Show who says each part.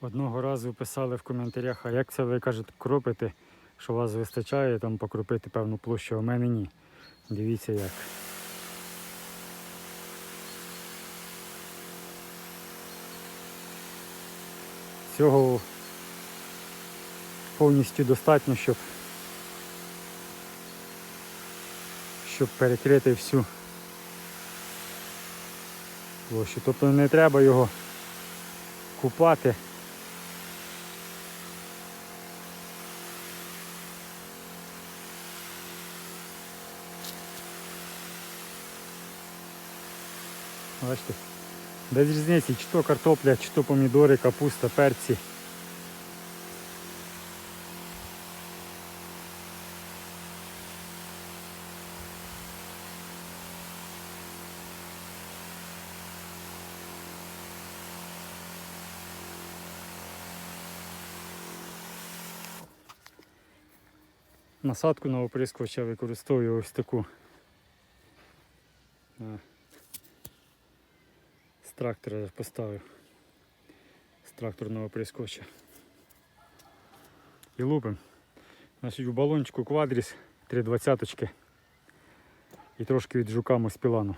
Speaker 1: Одного разу писали в коментарях, а як це ви кажете, кропите, що у вас вистачає там покропити певну площу, а в мене ні. Дивіться як. Цього повністю достатньо, щоб, щоб перекрити всю площу. Тобто не треба його купати. Бачите, без різниці, чи то картопля, чи то помідори, капуста, перці. Насадку на оприскувача використовую ось таку. Трактора поставив. З тракторного прискоча. І лупим. Значить, у балончику квадріс 320 і трошки від жука моспілану.